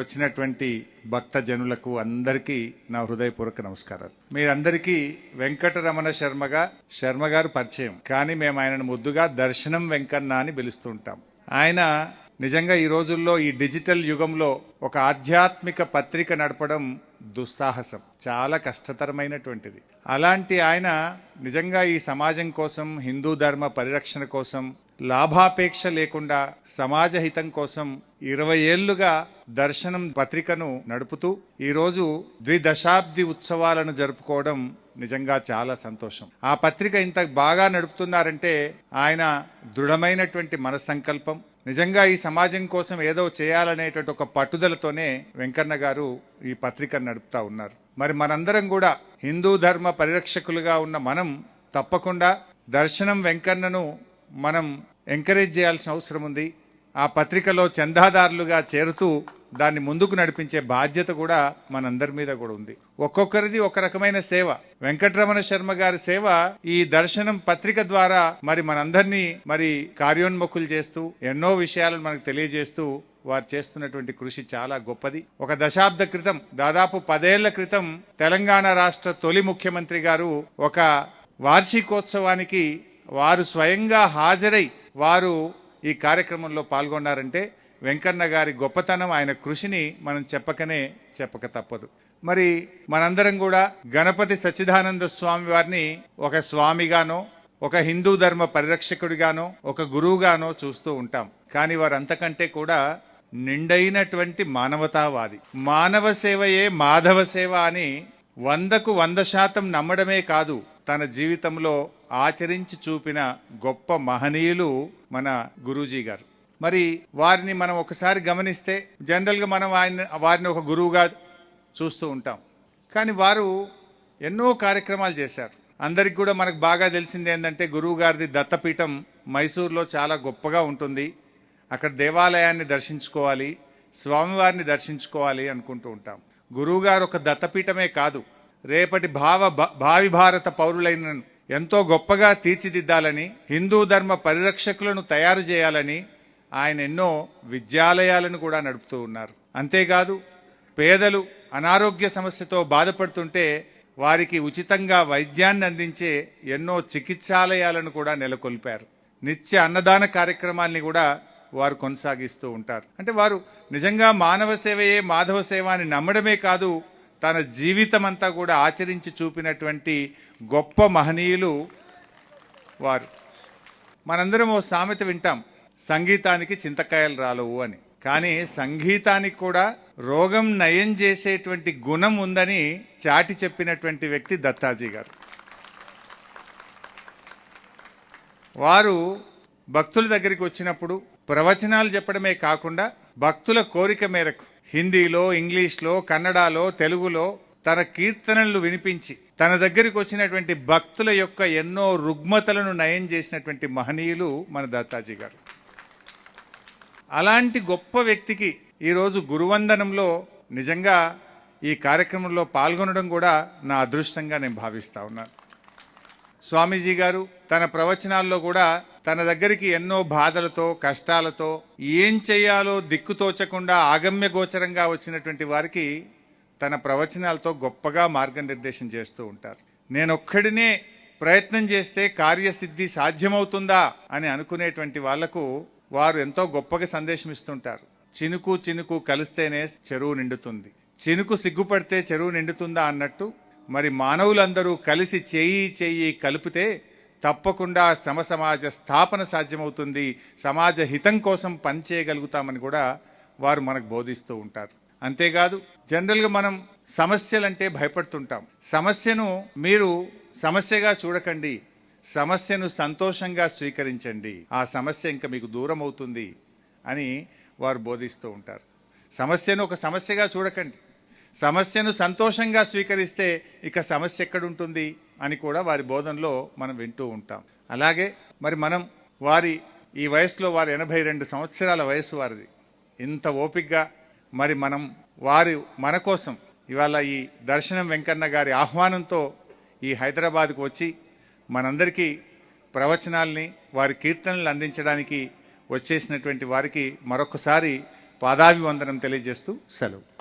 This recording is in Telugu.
వచ్చినటువంటి భక్త జనులకు అందరికీ నా హృదయపూర్వక నమస్కారాలు. మీరందరికీ వెంకటరమణ శర్మగా శర్మ గారు పరిచయం. కానీ మేము ఆయనను ముద్దుగా దర్శనం వెంకన్న అని పిలుస్తూ ఉంటాం. ఆయన నిజంగా ఈ రోజుల్లో ఈ డిజిటల్ యుగంలో ఒక ఆధ్యాత్మిక పత్రిక నడపడం దుస్సాహసం. చాలా కష్టతరమైనటువంటిది. అలాంటి ఆయన నిజంగా ఈ సమాజం కోసం హిందూ ధర్మ పరిరక్షణ కోసం లాభాపేక్ష లేకుండా సమాజ హితం కోసం ఇరవై ఏళ్ళుగా దర్శనం పత్రికను నడుపుతూ ఈరోజు ద్విదశాబ్ది ఉత్సవాలను జరుపుకోవడం నిజంగా చాలా సంతోషం. ఆ పత్రిక ఇంత బాగా నడుపుతున్నారంటే ఆయన దృఢమైనటువంటి మనసంకల్పం నిజంగా ఈ సమాజం కోసం ఏదో చేయాలనేటువంటి ఒక పట్టుదలతోనే వెంకన్న గారు ఈ పత్రికను నడుపుతా ఉన్నారు. మరి మనందరం కూడా హిందూ ధర్మ పరిరక్షకులుగా ఉన్న మనం తప్పకుండా దర్శనం వెంకన్నను మనం ఎంకరేజ్ చేయాల్సిన అవసరం ఉంది. ఆ పత్రికలో చందాదారులుగా చేరుతూ దాన్ని ముందుకు నడిపించే బాధ్యత కూడా మనందరి మీద కూడా ఉంది. ఒక్కొక్కరిది ఒక రకమైన సేవ. వెంకటరమణ శర్మ గారి సేవ ఈ దర్శనం పత్రిక ద్వారా మరి మనందరినీ మరి కార్యోన్ముఖులు చేస్తూ ఎన్నో విషయాలను మనకు తెలియజేస్తూ వారు చేస్తున్నటువంటి కృషి చాలా గొప్పది. ఒక దశాబ్ద క్రితం దాదాపు పదేళ్ళ క్రితం తెలంగాణ రాష్ట్ర తొలి ముఖ్యమంత్రి గారు ఒక వార్షికోత్సవానికి వారు స్వయంగా హాజరై వారు ఈ కార్యక్రమంలో పాల్గొన్నారంటే వెంకన్న గారి గొప్పతనం ఆయన కృషిని మనం చెప్పకనే చెప్పక తప్పదు. మరి మనందరం కూడా గణపతి సచ్చిదానంద స్వామి వారిని ఒక స్వామిగానో ఒక హిందూ ధర్మ పరిరక్షకుడిగానో ఒక గురువుగానో చూస్తూ ఉంటాం. కానీ వారు అంతకంటే కూడా నిండైనటువంటి మానవతావాది. మానవ సేవయే మాధవ సేవ అని వందకు వంద శాతం నమ్మడమే కాదు తన జీవితంలో ఆచరించి చూపిన గొప్ప మహనీయులు మన గురూజీ గారు. మరి వారిని మనం ఒకసారి గమనిస్తే జనరల్గా మనం ఆయన వారిని ఒక గురువుగా చూస్తూ ఉంటాం. కానీ వారు ఎన్నో కార్యక్రమాలు చేశారు. అందరికి కూడా మనకు బాగా తెలిసింది ఏంటంటే గురువు గారిది దత్తపీఠం మైసూర్లో చాలా గొప్పగా ఉంటుంది. అక్కడ దేవాలయాన్ని దర్శించుకోవాలి స్వామివారిని దర్శించుకోవాలి అనుకుంటూ ఉంటాం. గురువుగారు ఒక దత్తపీఠమే కాదు రేపటి భావ భ- భావి భారత పౌరులైన ఎంతో గొప్పగా తీర్చిదిద్దాలని హిందూ ధర్మ పరిరక్షకులను తయారు చేయాలని ఆయన ఎన్నో విద్యాలయాలను కూడా నడుపుతూ ఉన్నారు. అంతేకాదు పేదలు అనారోగ్య సమస్యతో బాధపడుతుంటే వారికి ఉచితంగా వైద్యాన్ని అందించే ఎన్నో చికిత్సాలయాలను కూడా నెలకొల్పారు. నిత్య అన్నదాన కార్యక్రమాల్ని కూడా వారు కొనసాగిస్తూ ఉంటారు. అంటే వారు నిజంగా మానవ సేవయే మాధవ సేవ అని నమ్మడమే కాదు తన జీవితం అంతా కూడా ఆచరించి చూపినటువంటి గొప్ప మహనీయులు వారు. మనందరం ఓ సామెత వింటాం సంగీతానికి చింతకాయలు రాలవు అని. కానీ సంగీతానికి కూడా రోగం నయం చేసేటువంటి గుణం ఉందని చాటి చెప్పినటువంటి వ్యక్తి దత్తాజీ గారు. వారు భక్తుల దగ్గరికి వచ్చినప్పుడు ప్రవచనాలు చెప్పడమే కాకుండా భక్తుల కోరిక మేరకు హిందీలో ఇంగ్లీష్లో కన్నడలో తెలుగులో తన కీర్తనలు వినిపించి తన దగ్గరికి వచ్చినటువంటి భక్తుల యొక్క ఎన్నో రుగ్మతలను నయం చేసినటువంటి మహనీయులు మన దత్తాజీ గారు. అలాంటి గొప్ప వ్యక్తికి ఈరోజు గురువందనంలో నిజంగా ఈ కార్యక్రమంలో పాల్గొనడం కూడా నా అదృష్టంగా నేను భావిస్తా ఉన్నాను. స్వామీజీ గారు తన ప్రవచనాల్లో కూడా తన దగ్గరికి ఎన్నో బాధలతో కష్టాలతో ఏం చేయాలో దిక్కుతోచకుండా ఆగమ్య గోచరంగా వచ్చినటువంటి వారికి తన ప్రవచనాలతో గొప్పగా మార్గనిర్దేశం చేస్తూ ఉంటారు. నేనొక్కడినే ప్రయత్నం చేస్తే కార్యసిద్ధి సాధ్యమవుతుందా అని అనుకునేటువంటి వాళ్ళకు వారు ఎంతో గొప్పగా సందేశం ఇస్తుంటారు చినుకు చినుకు కలిస్తేనే చెరువు నిండుతుంది. చినుకు సిగ్గుపడితే చెరువు నిండుతుందా అన్నట్టు మరి మానవులందరూ కలిసి చేయి చేయి కలిపితే తప్పకుండా సమ సమాజ స్థాపన సాధ్యమవుతుంది. సమాజ హితం కోసం పనిచేయగలుగుతామని కూడా వారు మనకు బోధిస్తూ ఉంటారు. అంతేకాదు జనరల్గా మనం సమస్యలంటే భయపడుతుంటాం. సమస్యను మీరు సమస్యగా చూడకండి. సమస్యను సంతోషంగా స్వీకరించండి. ఆ సమస్య ఇంకా మీకు దూరం అవుతుంది అని వారు బోధిస్తూ ఉంటారు. సమస్యను ఒక సమస్యగా చూడకండి. సమస్యను సంతోషంగా స్వీకరిస్తే ఇక సమస్య ఎక్కడుంటుంది? అని కూడా వారి బోధనలో మనం వింటూ ఉంటాం. అలాగే మరి మనం వారి ఈ వయసులో వారి ఎనభై రెండు సంవత్సరాల వయసు వారిది. ఇంత ఓపికగా మరి మనం వారి మన కోసం ఇవాళ ఈ దర్శనం వెంకన్న గారి ఆహ్వానంతో ఈ హైదరాబాద్కు వచ్చి మనందరికీ ప్రవచనాల్ని వారి కీర్తనలు అందించడానికి వచ్చేసినటువంటి వారికి మరొకసారి పాదాభివందనం తెలియజేస్తూ సెలవు.